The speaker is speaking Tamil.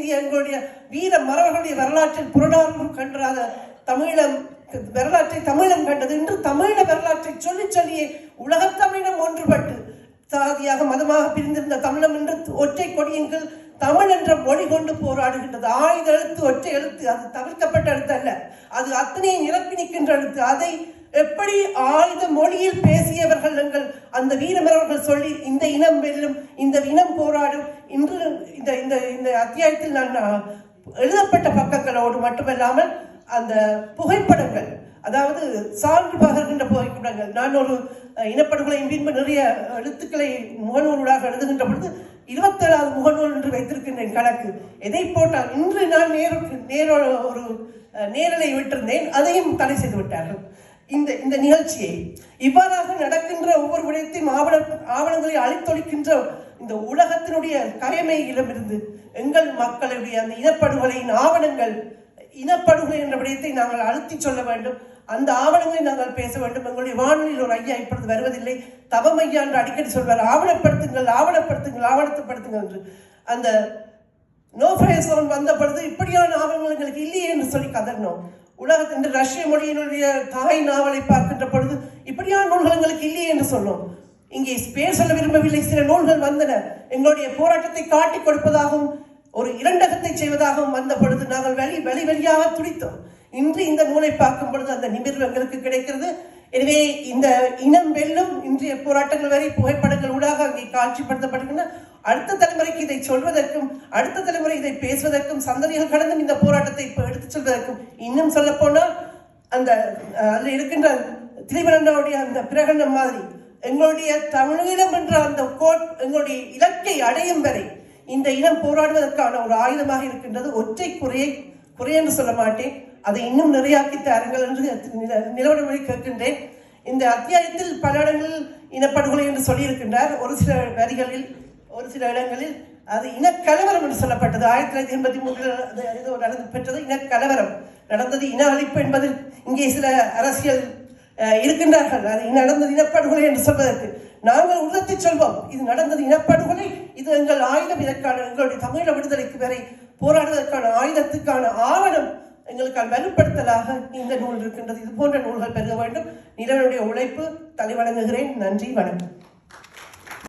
எங்களுடைய வீர மரபர்களுடைய வரலாற்றில் புரடாரும் கன்றாத தமிழம் வரலாற்றை தமிழம் கண்டது. இன்று தமிழ வரலாற்றை சொல்லி சொல்லியே உலகத் தமிழம் ஒன்றுபட்டு சாதியாக மதமாக பிரிந்திருந்த தமிழம் என்று ஒற்றை கொடியின் கீழ் தமிழ் என்ற மொழி கொண்டு போராடுகின்றது. ஆயுத எழுத்து ஒற்றை எழுத்து அது தவிர்க்கப்பட்ட எழுத்து அல்ல. அது அத்தனையும் நிரப்பி நிற்கின்ற எழுத்து. அதை எப்படி ஆயுத மொழியில் பேசியவர்கள் எங்கள் அந்த வீரமரவர்கள் சொல்லி இந்த இனம் வெல்லும் இந்த இனம் போராடும் இன்று இந்த இந்த இந்த அத்தியாயத்தில் நான் எழுதப்பட்ட பக்கங்களோடு மட்டுமல்லாமல் அந்த புகைப்படங்கள் அதாவது சான்று பகர்கின்ற புகைப்படங்கள். நான் ஒரு அஹ், இனப்படுகொலையின் பின்பு நிறைய எழுத்துக்களை முகநூலாக எழுதுகின்ற பொழுது இருபத்தேழாவது முகநூல் என்று வைத்திருக்கின்றேன் கணக்கு. எதை போட்டால் இன்று நான் நேர நேர ஒரு நேரலை விட்டிருந்தேன் அதையும் தடை செய்து விட்டார்கள். இந்த இந்த நிகழ்ச்சியை இவ்வாறாக நடக்கின்ற ஒவ்வொரு விடயத்தையும் ஆவண ஆவணங்களை அழித்தொழிக்கின்ற இந்த உலகத்தினுடைய கயமையிடமிருந்து எங்கள் மக்களுடைய அந்த இனப்படுகொலையின் ஆவணங்கள் இனப்படுகொலை என்ற விடயத்தை நாங்கள் அழுத்தி சொல்ல வேண்டும். அந்த ஆவணங்களை நாங்கள் பேச வேண்டும். எங்களுடைய வானொலியில் ஒரு ஐயா இப்பொழுது வருவதில்லை. தவம் ஐயா என்று அடிக்கடி சொல்வார் ஆவணப்படுத்துங்கள் ஆவணப்படுத்துங்கள் ஆவணப்படுத்துங்கள் என்று. அந்த நோஃபயசோன் வந்த பொழுது இப்படியான ஆவணங்கள் எங்களுக்கு இல்லையே என்று சொல்லி கதறினோம். உலகத்தின் ரஷ்ய மொழியினுடைய தாய் நாவலை பார்க்கின்ற பொழுது இப்படியான நூல்கள் எங்களுக்கு இல்லையே என்று சொன்னோம். இங்கே பேர் சொல்ல விரும்பவில்லை. சில நூல்கள் வந்தன. எங்களுடைய போராட்டத்தை காட்டிக் கொடுப்பதாகவும் ஒரு இரண்டகத்தை செய்வதாகவும் வந்த பொழுது நாங்கள் வெளி வெளி வெளியாக துடித்தோம். இன்று இந்த நூலை பார்க்கும் பொழுது அந்த நிமிர்வு எங்களுக்கு கிடைக்கிறது. எனவே இந்த இனம் வெல்லும் இன்றைய போராட்டங்கள் வரை புகைப்படங்கள் ஊடாக அங்கே காட்சிப்படுத்தப்படுகின்றன. அடுத்த தலைமுறைக்கு இதை சொல்வதற்கும் அடுத்த தலைமுறை இதை பேசுவதற்கும் சந்ததிகள் கடந்தும் இந்த போராட்டத்தை இப்போ எடுத்துச் சொல்வதற்கும் இன்னும் சொல்ல போனால் அந்த அதில் இருக்கின்ற திரிவரண்டாவுடைய அந்த பிரகடனம் மாதிரி எங்களுடைய தமிழீழம் என்ற அந்த கோட் எங்களுடைய இலக்கை அடையும் வரை இந்த இனம் போராடுவதற்கான ஒரு ஆயுதமாக இருக்கின்றது. ஒற்றை குறையை குறை என்று சொல்ல மாட்டேன். அதை இன்னும் நிறையாக்கி தாருங்கள் என்று நில- கேட்கின்றேன். இந்த அத்தியாயத்தில் பல இடங்களில் இனப்படுகொலை என்று சொல்லியிருக்கின்றார். ஒரு சில வரிகளில் ஒரு சில இடங்களில் அது இனக்கலவரம் என்று சொல்லப்பட்டது. ஆயிரத்தி தொள்ளாயிரத்தி எண்பத்தி மூன்றில் ஏதோ நடந்து பெற்றது. இனக்கலவரம். நடந்தது இன அழிப்பு என்பதில் இங்கே சில அரசியல் இருக்கின்றார்கள். அது நடந்தது இனப்படுகொலை என்று சொல்வதற்கு. நாங்கள் உணர்த்தி சொல்வோம். இது நடந்தது இனப்படுகொலை. இது எங்கள் ஆயுதம். இதற்கான எங்களுடைய தமிழ விடுதலைக்கு வரை போராடுவதற்கான ஆயுதத்துக்கான ஆவணம். எங்களுக்கு வலுப்படுத்தலாக இந்த நூல் இருக்கின்றது. இது போன்ற நூல்கள் பெருக வேண்டும். நிலவனுடைய உழைப்பு தலைவணங்குகிறேன் நன்றி வணக்கம்.